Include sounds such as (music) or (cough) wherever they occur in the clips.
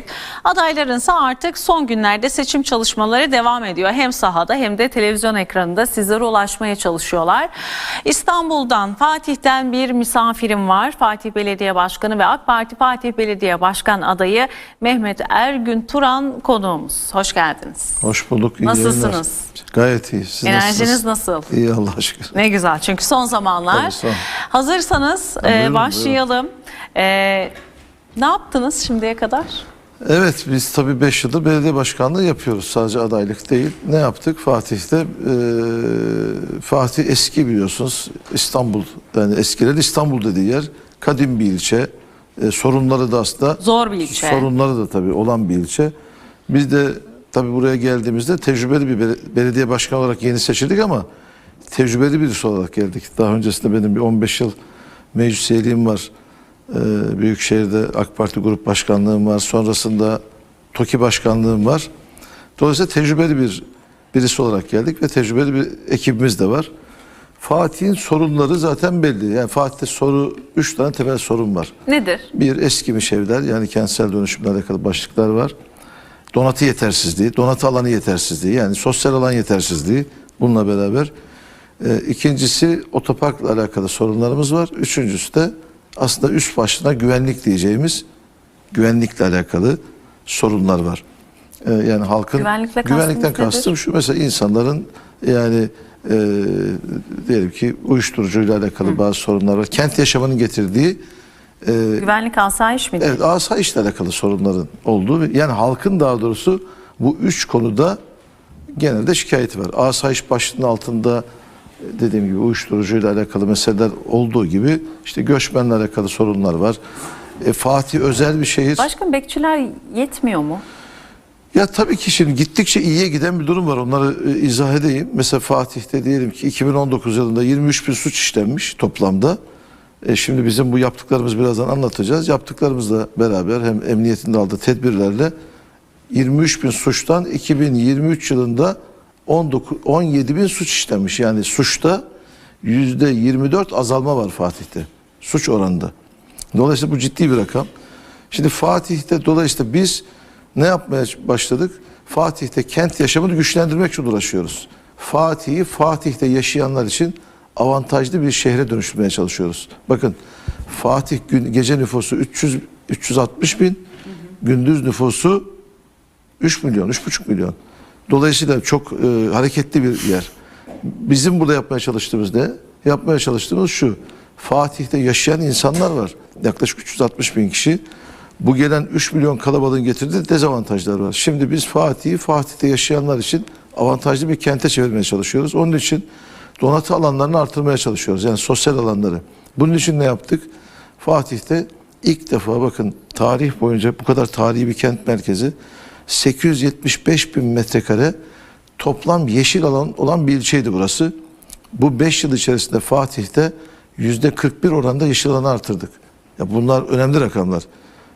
gelecek. Adayların ise artık son günlerde seçim çalışmaları devam ediyor. Hem sahada hem de televizyon ekranında sizlere ulaşmaya çalışıyorlar. İstanbul'dan Fatih'ten bir misafirim var. Fatih Belediye Başkanı ve AK Parti Fatih Belediye Başkan adayı Mehmet Ergün Turan konuğumuz. Hoş geldiniz. Hoş bulduk. iyi Nasılsınız? yayınlar. Gayet iyi. Siz Enerjiniz nasılsınız? nasıl? İyi Allah'a şükür. Ne güzel çünkü son zamanlar. Tabii, son. Hazırsanız Ha, e, başlayalım. E, ne yaptınız şimdiye kadar? Evet biz tabii 5 yıldır belediye başkanlığı yapıyoruz. Sadece adaylık değil. Ne yaptık? Fatih'te e, Fatih eski biliyorsunuz İstanbul yani eskiler İstanbul dediği yer kadim bir ilçe. E, sorunları da aslında Zor bir ilçe. Sorunları da tabii olan bir ilçe. Biz de tabii buraya geldiğimizde tecrübeli bir bel- belediye başkanı olarak yeni seçildik ama tecrübeli birisi olarak geldik. Daha öncesinde benim bir 15 yıl meclis üyeliğim var. Ee, Büyükşehir'de AK Parti grup başkanlığım var. Sonrasında TOKİ başkanlığım var. Dolayısıyla tecrübeli bir birisi olarak geldik ve tecrübeli bir ekibimiz de var. Fatih'in sorunları zaten belli. Yani Fatih'te soru, üç tane temel sorun var. Nedir? Bir eskimiş evler yani kentsel dönüşümle alakalı başlıklar var. Donatı yetersizliği, donatı alanı yetersizliği yani sosyal alan yetersizliği bununla beraber. Ee, ikincisi otoparkla alakalı sorunlarımız var. Üçüncüsü de aslında üst başlığına güvenlik diyeceğimiz güvenlikle alakalı sorunlar var. Ee, yani halkın Güvenlikle güvenlikten kastım şu mesela insanların yani e, diyelim ki uyuşturucuyla alakalı bazı sorunlar var. Kent yaşamının getirdiği e, Güvenlik asayiş midir? Evet asayişle alakalı sorunların olduğu ve- yani halkın daha doğrusu bu üç konuda genelde şikayeti var. Asayiş başlığının altında dediğim gibi uyuşturucuyla alakalı meseleler olduğu gibi işte göçmenle alakalı sorunlar var. E, Fatih özel bir şehir. Başkan bekçiler yetmiyor mu? Ya tabii ki şimdi gittikçe iyiye giden bir durum var. Onları e, izah edeyim. Mesela Fatih'te diyelim ki 2019 yılında 23 bin suç işlenmiş toplamda. E şimdi bizim bu yaptıklarımız birazdan anlatacağız. Yaptıklarımızla beraber hem emniyetin de aldığı tedbirlerle 23 bin suçtan 2023 yılında 19, 17 bin suç işlenmiş. Yani suçta yüzde 24 azalma var Fatih'te. Suç oranında. Dolayısıyla bu ciddi bir rakam. Şimdi Fatih'te dolayısıyla biz ne yapmaya başladık? Fatih'te kent yaşamını güçlendirmek için uğraşıyoruz. Fatih'i Fatih'te yaşayanlar için avantajlı bir şehre dönüştürmeye çalışıyoruz. Bakın Fatih gün, gece nüfusu 300 360 bin, gündüz nüfusu 3 milyon, 3,5 milyon. Dolayısıyla çok e, hareketli bir yer. Bizim burada yapmaya çalıştığımız ne? Yapmaya çalıştığımız şu. Fatih'te yaşayan insanlar var. Yaklaşık 360 bin kişi. Bu gelen 3 milyon kalabalığın getirdiği dezavantajlar var. Şimdi biz Fatih'i Fatih'te yaşayanlar için avantajlı bir kente çevirmeye çalışıyoruz. Onun için donatı alanlarını artırmaya çalışıyoruz. Yani sosyal alanları. Bunun için ne yaptık? Fatih'te ilk defa bakın tarih boyunca bu kadar tarihi bir kent merkezi 875 bin metrekare toplam yeşil alan olan bir ilçeydi burası. Bu 5 yıl içerisinde Fatih'te yüzde 41 oranda yeşil alanı artırdık. Ya bunlar önemli rakamlar.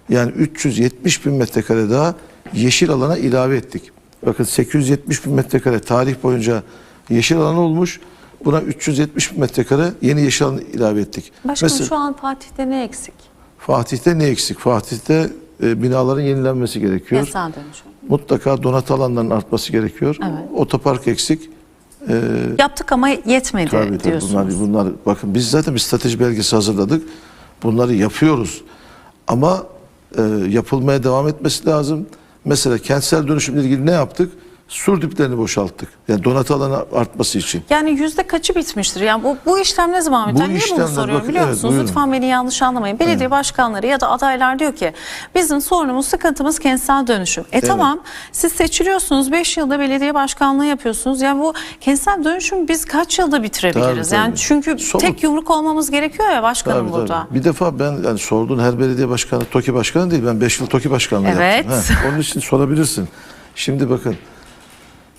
Yani 370 bin metrekare daha yeşil alana ilave ettik. Bakın 870 bin metrekare tarih boyunca yeşil alan olmuş. Buna 370 bin metrekare yeni yeşil alan ilave ettik. Başkanım Mesela- şu an Fatih'te ne eksik? Fatih'te ne eksik? Fatih'te e, binaların yenilenmesi gerekiyor. Kentsel dönüşüm. Mutlaka donatı alanlarının artması gerekiyor. Evet. Otopark eksik. E, Yaptık ama yetmedi tabii tabii diyorsunuz. bunlar, bunlar bakın biz zaten bir strateji belgesi hazırladık. Bunları yapıyoruz. Ama e, yapılmaya devam etmesi lazım. Mesela kentsel dönüşümle ilgili ne yaptık? Sur diplerini boşalttık. Yani donatı alanı artması için. Yani yüzde kaçı bitmiştir? Yani bu, bu işlem ne zaman biter? Bu Niye bunu soruyorum bakın, biliyor evet, musunuz? buyurun. Lütfen beni yanlış anlamayın. Belediye başkanları ya da adaylar diyor ki bizim sorunumuz, sıkıntımız kentsel dönüşüm. E tamam siz seçiliyorsunuz 5 yılda belediye başkanlığı yapıyorsunuz. Yani bu kentsel dönüşüm biz kaç yılda bitirebiliriz? Tabii, Yani tabii. çünkü Somut. tek yumruk olmamız gerekiyor ya başkanım Tabii, burada. tabii. Bir defa ben yani sorduğun her belediye başkanı TOKİ başkanı değil. Ben 5 yıl TOKİ başkanlığı Evet. yaptım. Ha, onun için sorabilirsin. Şimdi bakın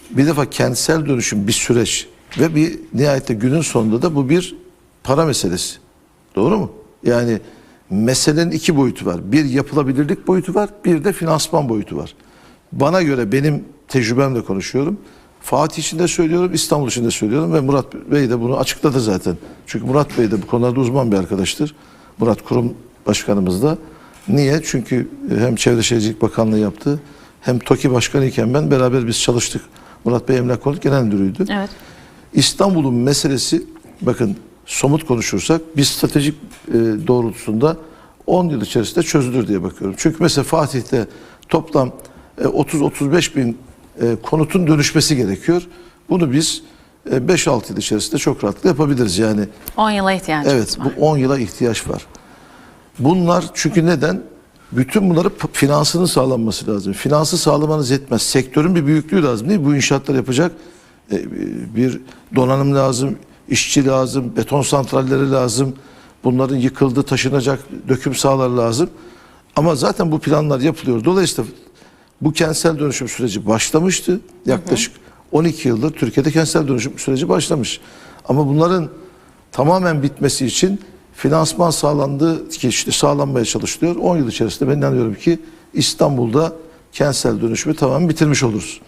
bir defa kentsel dönüşüm bir süreç ve bir nihayette günün sonunda da bu bir para meselesi. Doğru mu? Yani meselenin iki boyutu var. Bir yapılabilirlik boyutu var, bir de finansman boyutu var. Bana göre benim tecrübemle konuşuyorum. Fatih için de söylüyorum, İstanbul için de söylüyorum ve Murat Bey de bunu açıkladı zaten. Çünkü Murat Bey de bu konularda uzman bir arkadaştır. Murat Kurum Başkanımız da Niye? Çünkü hem Çevre Şehircilik Bakanlığı yaptı hem TOKİ Başkanı iken ben beraber biz çalıştık. Murat Bey Emlak Konut Genel Müdürü'ydü. Evet. İstanbul'un meselesi bakın somut konuşursak bir stratejik e, doğrultusunda 10 yıl içerisinde çözülür diye bakıyorum. Çünkü mesela Fatih'te toplam e, 30-35 bin e, konutun dönüşmesi gerekiyor. Bunu biz e, 5-6 yıl içerisinde çok rahatlıkla yapabiliriz. Yani 10 yıla ihtiyacımız Evet var. bu 10 yıla ihtiyaç var. Bunlar çünkü neden? Bütün bunları finansının sağlanması lazım. Finansı sağlamanız yetmez. Sektörün bir büyüklüğü lazım değil mi? Bu inşaatları yapacak e, bir donanım lazım, işçi lazım, beton santralleri lazım. Bunların yıkıldı, taşınacak döküm sahaları lazım. Ama zaten bu planlar yapılıyor. Dolayısıyla bu kentsel dönüşüm süreci başlamıştı. Yaklaşık 12 yıldır Türkiye'de kentsel dönüşüm süreci başlamış. Ama bunların tamamen bitmesi için finansman sağlandı ki işte sağlanmaya çalışılıyor. 10 yıl içerisinde ben inanıyorum ki İstanbul'da kentsel dönüşümü tamamen bitirmiş oluruz.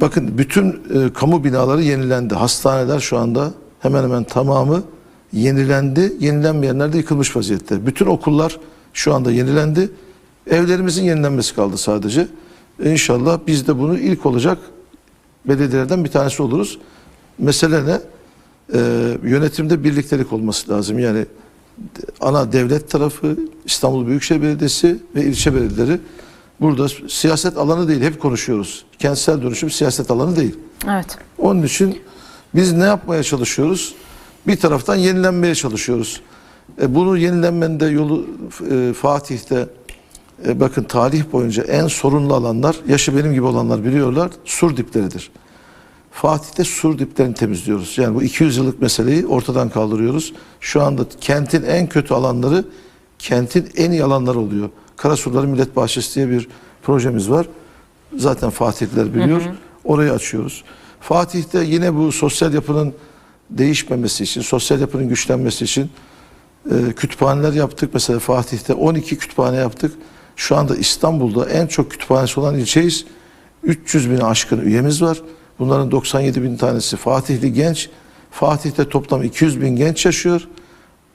Bakın bütün e, kamu binaları yenilendi. Hastaneler şu anda hemen hemen tamamı yenilendi. Yenilenmeyenler de yıkılmış vaziyette. Bütün okullar şu anda yenilendi. Evlerimizin yenilenmesi kaldı sadece. İnşallah biz de bunu ilk olacak belediyelerden bir tanesi oluruz. Mesele ne? Ee, yönetimde birliktelik olması lazım. Yani ana devlet tarafı, İstanbul Büyükşehir Belediyesi ve ilçe belediyeleri burada siyaset alanı değil. Hep konuşuyoruz. Kentsel dönüşüm siyaset alanı değil. Evet. Onun için biz ne yapmaya çalışıyoruz? Bir taraftan yenilenmeye çalışıyoruz. E, bunu yenilenmenin de yolu e, Fatih'te e, bakın tarih boyunca en sorunlu alanlar, yaşı benim gibi olanlar biliyorlar, sur dipleridir. Fatih'te sur diplerini temizliyoruz. Yani bu 200 yıllık meseleyi ortadan kaldırıyoruz. Şu anda kentin en kötü alanları kentin en iyi alanları oluyor. Karasurları Millet Bahçesi diye bir projemiz var. Zaten Fatihliler biliyor. Orayı açıyoruz. Fatih'te yine bu sosyal yapının değişmemesi için, sosyal yapının güçlenmesi için e, kütüphaneler yaptık. Mesela Fatih'te 12 kütüphane yaptık. Şu anda İstanbul'da en çok kütüphanesi olan ilçeyiz. 300 bin aşkın üyemiz var. Bunların 97 bin tanesi Fatihli genç. Fatih'te toplam 200 bin genç yaşıyor.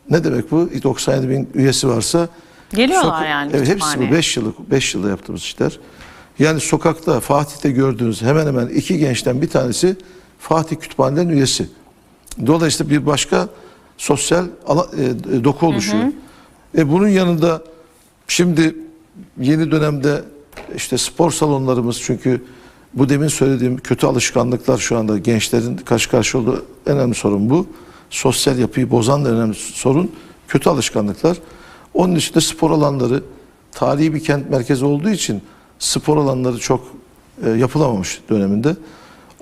Ne demek bu? 97 bin üyesi varsa Geliyorlar Soka- yani Evet hepsi bu 5 yıllık 5 yılda yaptığımız işler. Yani sokakta Fatih'te gördüğünüz hemen hemen iki gençten bir tanesi Fatih Kütüphanelerinin üyesi. Dolayısıyla bir başka sosyal ala- e, doku oluşuyor. E bunun yanında şimdi yeni dönemde işte spor salonlarımız çünkü bu demin söylediğim kötü alışkanlıklar şu anda gençlerin karşı karşı olduğu en önemli sorun bu. Sosyal yapıyı bozan da önemli sorun kötü alışkanlıklar. Onun dışında spor alanları tarihi bir kent merkezi olduğu için spor alanları çok e, yapılamamış döneminde.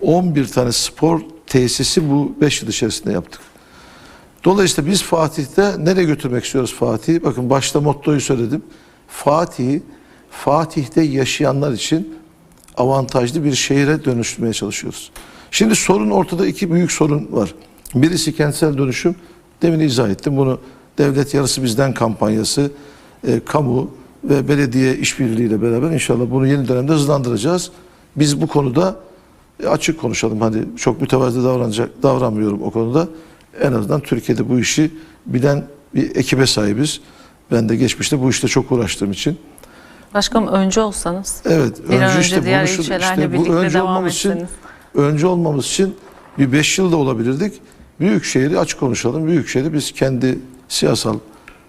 11 tane spor tesisi bu 5 yıl içerisinde yaptık. Dolayısıyla biz Fatih'te nereye götürmek istiyoruz Fatih'i? Bakın başta mottoyu söyledim. Fatih'i Fatih'te yaşayanlar için avantajlı bir şehire dönüştürmeye çalışıyoruz. Şimdi sorun ortada iki büyük sorun var. Birisi kentsel dönüşüm. Demin izah ettim bunu. Devlet yarısı bizden kampanyası, e, kamu ve belediye işbirliğiyle beraber inşallah bunu yeni dönemde hızlandıracağız. Biz bu konuda e, açık konuşalım. Hani çok mütevazı davranacak davranmıyorum o konuda. En azından Türkiye'de bu işi bilen bir ekibe sahibiz. Ben de geçmişte bu işte çok uğraştığım için. Başkanım önce olsanız. Evet, Bir önce önce işte diğer bunu ilçelerle işte bu birlikte önce devam olmamız için etseniz. önce olmamız için bir beş yılda olabilirdik. Büyükşehir'i açık konuşalım. Büyükşehir'i biz kendi siyasal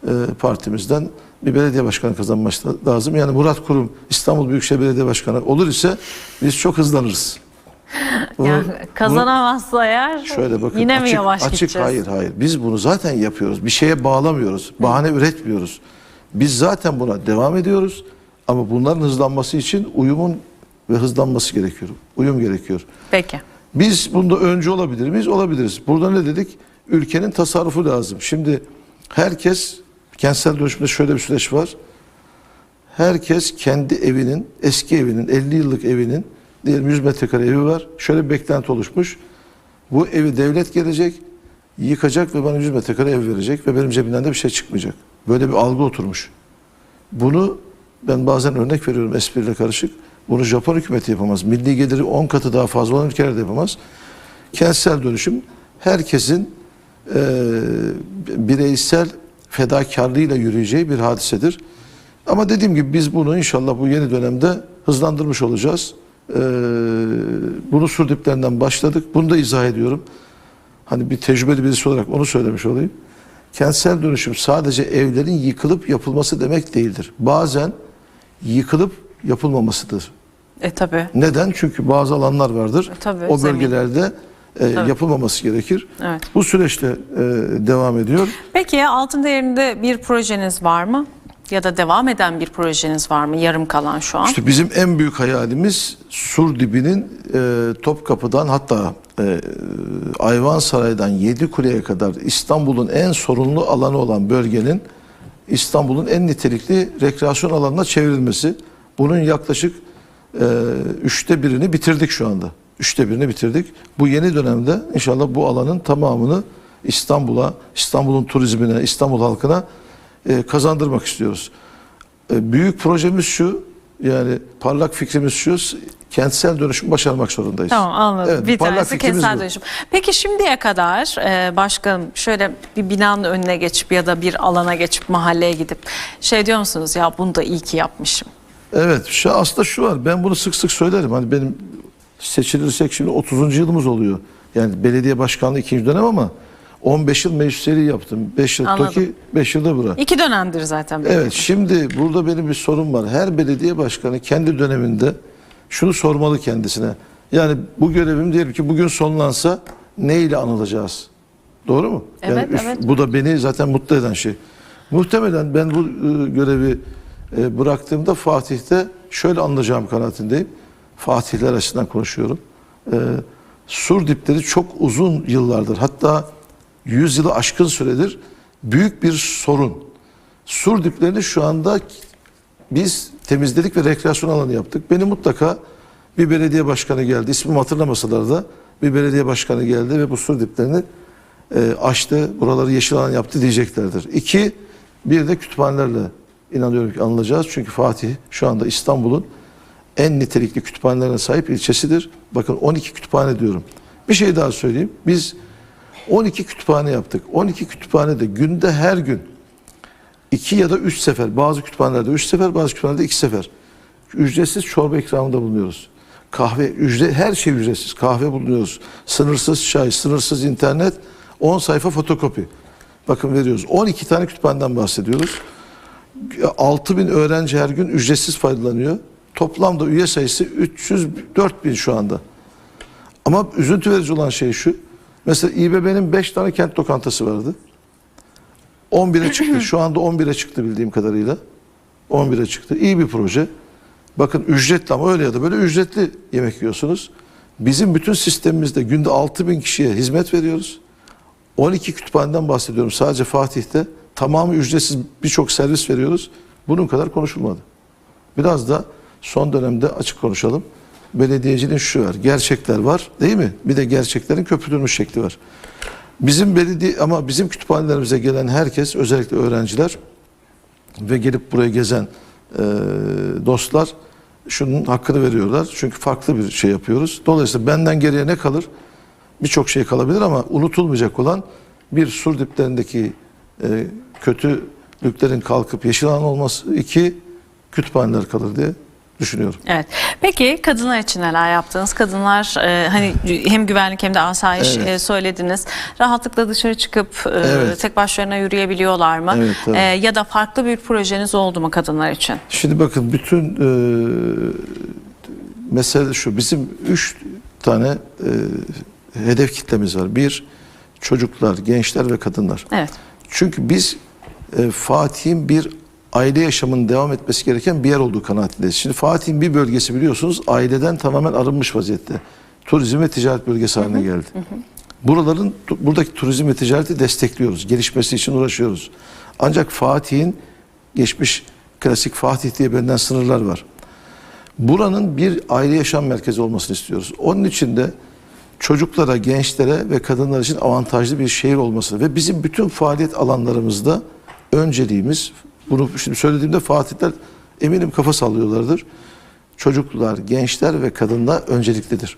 e, partimizden bir belediye başkanı kazanması lazım. Yani Murat Kurum İstanbul Büyükşehir Belediye Başkanı olur ise biz çok hızlanırız. (laughs) Bunu- Yani bunu- kazanamazsa eğer Şöyle bakın yine mi açık, yavaş açık gideceğiz? hayır hayır. Biz bunu zaten yapıyoruz. Bir şeye bağlamıyoruz. Bahane üretmiyoruz. Biz zaten buna devam ediyoruz. Ama bunların hızlanması için uyumun ve hızlanması gerekiyor. Uyum gerekiyor. Peki. Biz bunda önce olabilir miyiz? Olabiliriz. Burada ne dedik? Ülkenin tasarrufu lazım. Şimdi herkes kentsel dönüşümde şöyle bir süreç var. Herkes kendi evinin, eski evinin, 50 yıllık evinin diyelim 100 metrekare evi var. Şöyle bir beklenti oluşmuş. Bu evi devlet gelecek, yıkacak ve bana 100 metrekare ev verecek ve benim cebimden de bir şey çıkmayacak. Böyle bir algı oturmuş. Bunu ben bazen örnek veriyorum espriyle karışık. Bunu Japon hükümeti yapamaz. Milli geliri 10 katı daha fazla olan ülkeler de yapamaz. Kentsel dönüşüm herkesin e, bireysel fedakarlığıyla yürüyeceği bir hadisedir. Ama dediğim gibi biz bunu inşallah bu yeni dönemde hızlandırmış olacağız. Ee, bunu surdiplerinden başladık. Bunu da izah ediyorum. Hani bir tecrübeli birisi olarak onu söylemiş olayım. Kentsel dönüşüm sadece evlerin yıkılıp yapılması demek değildir. Bazen yıkılıp yapılmamasıdır. E tabi. Neden? Çünkü bazı alanlar vardır. E, tabii, o zemin. bölgelerde e, Tabii. yapılmaması gerekir. Evet. Bu süreçte e, devam ediyor. Peki altın değerinde bir projeniz var mı? Ya da devam eden bir projeniz var mı? Yarım kalan şu an. İşte bizim en büyük hayalimiz sur dibinin e, Topkapı'dan hatta e, Ayvansaray'dan Yedikule'ye kadar İstanbul'un en sorunlu alanı olan bölgenin İstanbul'un en nitelikli rekreasyon alanına çevrilmesi. Bunun yaklaşık e, üçte birini bitirdik şu anda. Üçte birini bitirdik. Bu yeni dönemde inşallah bu alanın tamamını İstanbul'a, İstanbul'un turizmine, İstanbul halkına e, kazandırmak istiyoruz. E, büyük projemiz şu, yani parlak fikrimiz şu, kentsel dönüşüm başarmak zorundayız. Tamam anladım. Evet, bir tanesi kentsel bu. dönüşüm. Peki şimdiye kadar e, başkanım şöyle bir binanın önüne geçip ya da bir alana geçip mahalleye gidip şey diyor musunuz ya bunu da iyi ki yapmışım. Evet, şu, aslında şu var, ben bunu sık sık söylerim. Hani benim seçilirsek şimdi 30. yılımız oluyor. Yani belediye başkanlığı ikinci dönem ama 15 yıl meclis üyeliği yaptım. 5 yıl Anladım. TOKİ, 5 yılda bura. İki dönemdir zaten. Evet şimdi burada benim bir sorun var. Her belediye başkanı kendi döneminde şunu sormalı kendisine. Yani bu görevim diyelim ki bugün sonlansa ne ile anılacağız? Doğru mu? Evet, yani üst- evet. Bu da beni zaten mutlu eden şey. Muhtemelen ben bu e, görevi e, bıraktığımda Fatih'te şöyle anılacağım kanaatindeyim. Fatihler açısından konuşuyorum. E, sur dipleri çok uzun yıllardır hatta 100 yılı aşkın süredir büyük bir sorun. Sur diplerini şu anda biz temizledik ve rekreasyon alanı yaptık. Beni mutlaka bir belediye başkanı geldi. İsmimi hatırlamasalar da bir belediye başkanı geldi ve bu sur diplerini e, açtı. Buraları yeşil alan yaptı diyeceklerdir. İki, bir de kütüphanelerle inanıyorum ki anılacağız. Çünkü Fatih şu anda İstanbul'un en nitelikli kütüphanelerine sahip ilçesidir. Bakın 12 kütüphane diyorum. Bir şey daha söyleyeyim. Biz 12 kütüphane yaptık. 12 kütüphanede günde her gün iki ya da üç sefer, bazı kütüphanelerde üç sefer, bazı kütüphanelerde iki sefer ücretsiz çorba ikramında bulunuyoruz. Kahve, ücret, her şey ücretsiz. Kahve bulunuyoruz. Sınırsız çay, sınırsız internet, 10 sayfa fotokopi. Bakın veriyoruz. 12 tane kütüphaneden bahsediyoruz. 6 bin öğrenci her gün ücretsiz faydalanıyor. Toplamda üye sayısı 304 bin şu anda. Ama üzüntü verici olan şey şu. Mesela İBB'nin 5 tane kent lokantası vardı. 11'e çıktı. (clears throat) Şu anda 11'e çıktı bildiğim kadarıyla. 11'e çıktı. İyi bir proje. Bakın ücretli ama öyle ya da böyle ücretli yemek yiyorsunuz. Bizim bütün sistemimizde günde 6 bin kişiye hizmet veriyoruz. 12 kütüphaneden bahsediyorum sadece Fatih'te. Tamamı ücretsiz birçok servis veriyoruz. Bunun kadar konuşulmadı. Biraz da son dönemde açık konuşalım. Belediyeciliğin şu var. Gerçekler var değil mi? Bir de gerçeklerin köpürtülmüş şekli var. Bizim belediye ama bizim kütüphanelerimize gelen herkes özellikle öğrenciler ve gelip buraya gezen e, dostlar şunun hakkını veriyorlar. Çünkü farklı bir şey yapıyoruz. Dolayısıyla benden geriye ne kalır? Birçok şey kalabilir ama unutulmayacak olan bir sur diplerindeki e, kötülüklerin kalkıp yeşil alan olması, iki kütüphaneler kalır diye düşünüyorum. Evet. Peki kadınlar için neler yaptınız? Kadınlar e, hani (laughs) hem güvenlik hem de asayiş Evet. e, söylediniz. Rahatlıkla dışarı çıkıp e, Evet. tek başlarına yürüyebiliyorlar mı? Evet, tabii. E, ya da farklı bir projeniz oldu mu kadınlar için? Şimdi bakın bütün e, mesele şu. Bizim üç tane e, hedef kitlemiz var. Bir, çocuklar, gençler ve kadınlar. Evet. Çünkü biz e, Fatih'in bir aile yaşamının devam etmesi gereken bir yer olduğu kanaatindeyiz. Şimdi Fatih'in bir bölgesi biliyorsunuz aileden tamamen arınmış vaziyette. Turizm ve ticaret bölgesi haline geldi. Buraların buradaki turizm ve ticareti destekliyoruz. Gelişmesi için uğraşıyoruz. Ancak Fatih'in geçmiş klasik Fatih diye benden sınırlar var. Buranın bir aile yaşam merkezi olmasını istiyoruz. Onun için de çocuklara, gençlere ve kadınlar için avantajlı bir şehir olması ve bizim bütün faaliyet alanlarımızda önceliğimiz bunu şimdi söylediğimde Fatihler eminim kafa sallıyorlardır. Çocuklar, gençler ve kadınlar önceliklidir.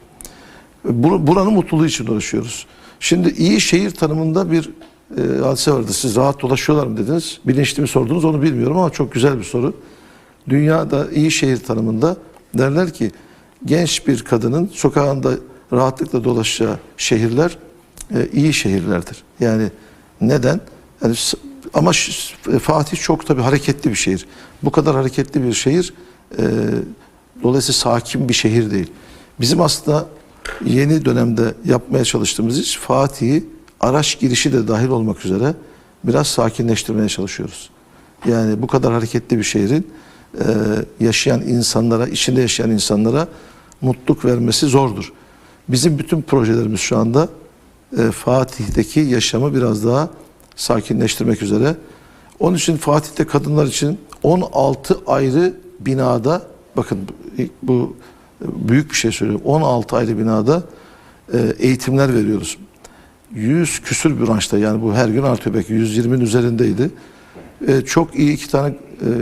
Bur- Buranın mutluluğu için uğraşıyoruz. Şimdi iyi şehir tanımında bir e, hadise vardı. Siz rahat dolaşıyorlar mı dediniz. Bilinçli mi sordunuz onu bilmiyorum ama çok güzel bir soru. dünyada iyi şehir tanımında derler ki genç bir kadının sokağında rahatlıkla dolaşacağı şehirler e, iyi şehirlerdir. Yani neden? Yani ama Fatih çok tabii hareketli bir şehir. Bu kadar hareketli bir şehir e, dolayısıyla sakin bir şehir değil. Bizim aslında yeni dönemde yapmaya çalıştığımız iş Fatih'i araç girişi de dahil olmak üzere biraz sakinleştirmeye çalışıyoruz. Yani bu kadar hareketli bir şehrin e, yaşayan insanlara, içinde yaşayan insanlara mutluluk vermesi zordur. Bizim bütün projelerimiz şu anda e, Fatih'teki yaşamı biraz daha sakinleştirmek üzere. Onun için Fatih'te kadınlar için 16 ayrı binada bakın bu- büyük bir şey söylüyorum. 16 ayrı binada e, eğitimler veriyoruz. 100 küsür branşta yani bu her gün artıyor belki 120'nin üzerindeydi. E, çok iyi iki tane e,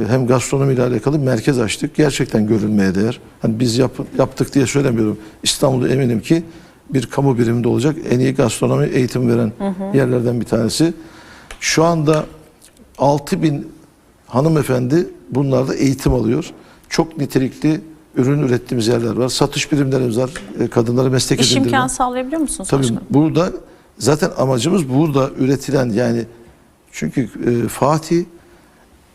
hem gastronomi ile alakalı merkez açtık. Gerçekten görülmeye değer. Hani biz yap- yaptık diye söylemiyorum. İstanbul'da eminim ki bir kamu biriminde olacak en iyi gastronomi eğitim veren yerlerden bir tanesi. Şu anda 6000 hanımefendi bunlarda eğitim alıyor. Çok nitelikli ürün ürettiğimiz yerler var. Satış birimlerimiz var. E, Kadınlara meslek İş edindirme. imkanı sağlayabiliyor musunuz Tabii başkanım? burada zaten amacımız burada üretilen yani çünkü e, Fatih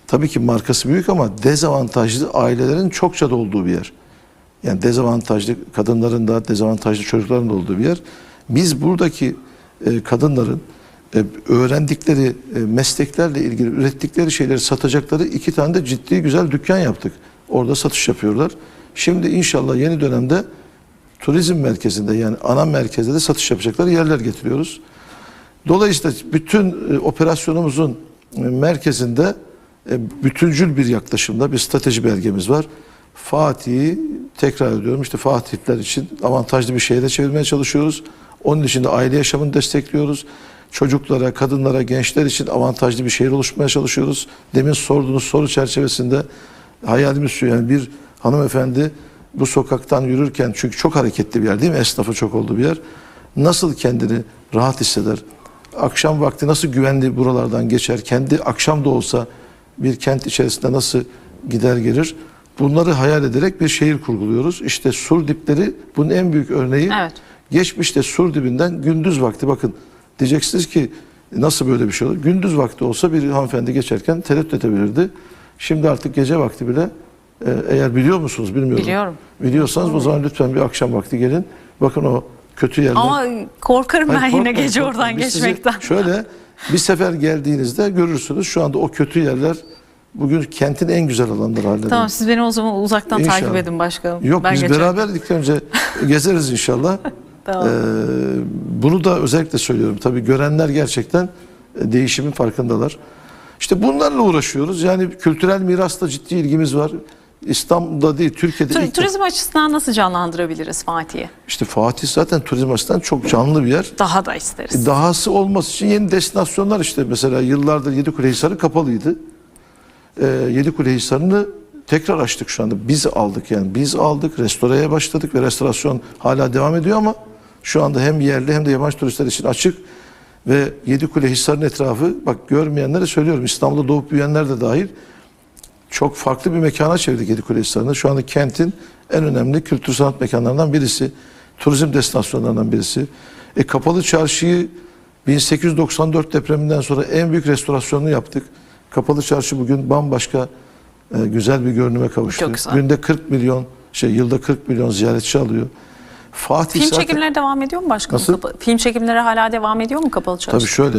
tabii ki markası büyük ama dezavantajlı ailelerin çokça da olduğu bir yer. Yani dezavantajlı kadınların da dezavantajlı çocukların da olduğu bir yer. Biz buradaki e, kadınların öğrendikleri e, mesleklerle ilgili ürettikleri şeyleri satacakları iki tane de ciddi güzel dükkan yaptık. Orada satış yapıyorlar. Şimdi inşallah yeni dönemde turizm merkezinde yani ana merkezde de satış yapacakları yerler getiriyoruz. Dolayısıyla bütün e, operasyonumuzun e, merkezinde e, bütüncül bir yaklaşımda bir strateji belgemiz var. Fatih'i tekrar ediyorum işte Fatihler için avantajlı bir şehre çevirmeye çalışıyoruz. Onun için de aile yaşamını destekliyoruz. Çocuklara, kadınlara, gençler için avantajlı bir şehir oluşturmaya çalışıyoruz. Demin sorduğunuz soru çerçevesinde hayalimiz şu yani bir hanımefendi bu sokaktan yürürken çünkü çok hareketli bir yer değil mi? Esnafı çok olduğu bir yer. Nasıl kendini rahat hisseder? Akşam vakti nasıl güvenli buralardan geçer? Kendi akşam da olsa bir kent içerisinde nasıl gider gelir? Bunları hayal ederek bir şehir kurguluyoruz. İşte sur dipleri bunun en büyük örneği. Evet. Geçmişte sur dibinden gündüz vakti bakın diyeceksiniz ki nasıl böyle bir şey olur? Gündüz vakti olsa bir hanımefendi geçerken tereddüt edebilirdi. Şimdi artık gece vakti bile e, eğer biliyor musunuz bilmiyorum. Biliyorum. Biliyorsanız o zaman lütfen bir akşam vakti gelin. Bakın o kötü yerler. Ama korkarım ben Hayır, yine korkmayın, gece korkmayın. oradan Biz sizi geçmekten. (laughs) Şöyle bir sefer geldiğinizde görürsünüz şu anda o kötü yerler bugün kentin en güzel alanları haline Tamam siz beni o zaman uzaktan İnşallah. takip edin başkanım. Yok ben biz geçerim. beraber ilk önce gezeriz inşallah. (laughs) Ee, bunu da özellikle söylüyorum. Tabii görenler gerçekten e, değişimin farkındalar. İşte bunlarla uğraşıyoruz. Yani kültürel mirasla ciddi ilgimiz var. İstanbul'da değil, Türkiye'de Tur- ilk turizm açısından nasıl canlandırabiliriz Fatih'i? işte Fatih zaten turizm açısından çok canlı bir yer. Daha da isteriz. Dahası olması için yeni destinasyonlar işte mesela yıllardır Yedikulehisarı kapalıydı. Ee, Yedikulehisarı'nı tekrar açtık şu anda. Biz aldık yani biz aldık, restoraya başladık ve restorasyon hala devam ediyor ama şu anda hem yerli hem de yabancı turistler için açık ve Yedikulehisarı'nın etrafı bak görmeyenlere söylüyorum İstanbul'da doğup büyüyenler de dahil çok farklı bir mekana çevirdik Yedikulehisarı'nı. Şu anda kentin en önemli kültür sanat mekanlarından birisi. Turizm destinasyonlarından birisi. E, Kapalı Çarşı'yı 1894 depreminden sonra en büyük restorasyonunu yaptık. Kapalı Çarşı bugün bambaşka e, güzel bir görünüme kavuştu. Günde 40 milyon, şey yılda 40 milyon ziyaretçi alıyor. Fatih Film zaten- çekimleri devam ediyor mu başkanım? Nasıl? Kapa- Film çekimleri hala devam ediyor mu kapalı çarşı? Tabii şöyle.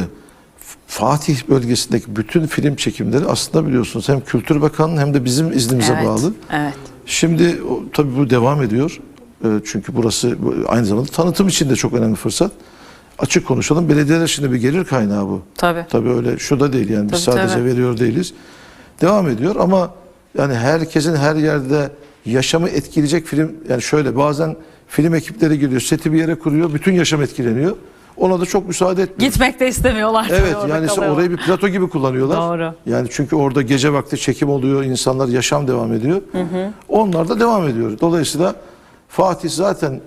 Fatih bölgesindeki bütün film çekimleri aslında biliyorsunuz hem Kültür Bakanlığı hem de bizim iznimize evet. bağlı. Evet. Şimdi tabii bu devam ediyor. E, çünkü burası bu- aynı zamanda tanıtım için de çok önemli fırsat. Açık konuşalım. Belediyeler şimdi bir gelir kaynağı bu. Tabii. Tabii öyle şu da değil yani biz Tabii, sadece tabii. veriyor değiliz. Devam ediyor ama yani herkesin her yerde yaşamı etkileyecek film yani şöyle bazen film ekipleri geliyor seti bir yere kuruyor bütün yaşam etkileniyor. Ona da çok müsaade etmiyor. Gitmek de istemiyorlar. Evet orada yani orayı bir plato gibi kullanıyorlar. Doğru. Yani çünkü orada gece vakti çekim oluyor, insanlar yaşam devam ediyor. Onlar da devam ediyor. Dolayısıyla Fatih zaten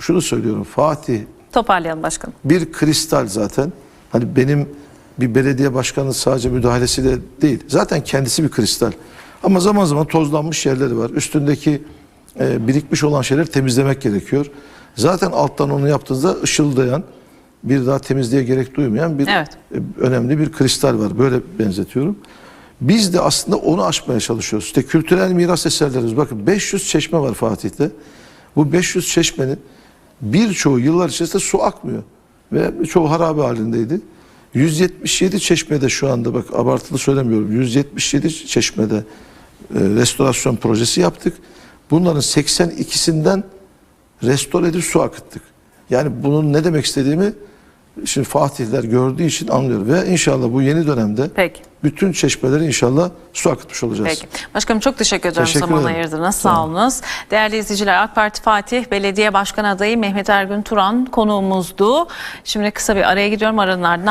şunu söylüyorum. Fatih Toparlayalım başkanım. bir kristal zaten. Hani benim bir belediye başkanının sadece müdahalesiyle değil. Zaten kendisi bir kristal. Ama zaman zaman tozlanmış yerleri var. Üstündeki e, birikmiş olan şeyleri temizlemek gerekiyor. Zaten alttan onu yaptığınızda ışıldayan, bir daha temizliğe gerek duymayan bir Evet. e, önemli bir kristal var. Böyle benzetiyorum. Biz de aslında onu aşmaya çalışıyoruz. İşte kültürel miras eserlerimiz. Bakın 500 çeşme var Fatih'te. Bu 500 çeşmenin birçoğu yıllar içerisinde su akmıyor. Ve çoğu harabe halindeydi. 177 çeşmede şu anda bak abartılı söylemiyorum. 177 çeşmede e, restorasyon projesi yaptık. Bunların 82'sinden restore edip su akıttık. Yani bunun ne demek istediğimi şimdi Fatihler gördüğü için anlıyor ve inşallah bu yeni dönemde Peki. bütün çeşmeleri inşallah su akıtmış olacağız. Peki. Başkanım çok teşekkür ediyorum Teşekkür zaman ederim. ayırdınız. Sağ olun. olunuz. Değerli izleyiciler AK Parti Fatih Belediye Başkan Adayı Mehmet Ergün Turan konuğumuzdu. Şimdi kısa bir araya gidiyorum aranın ardından.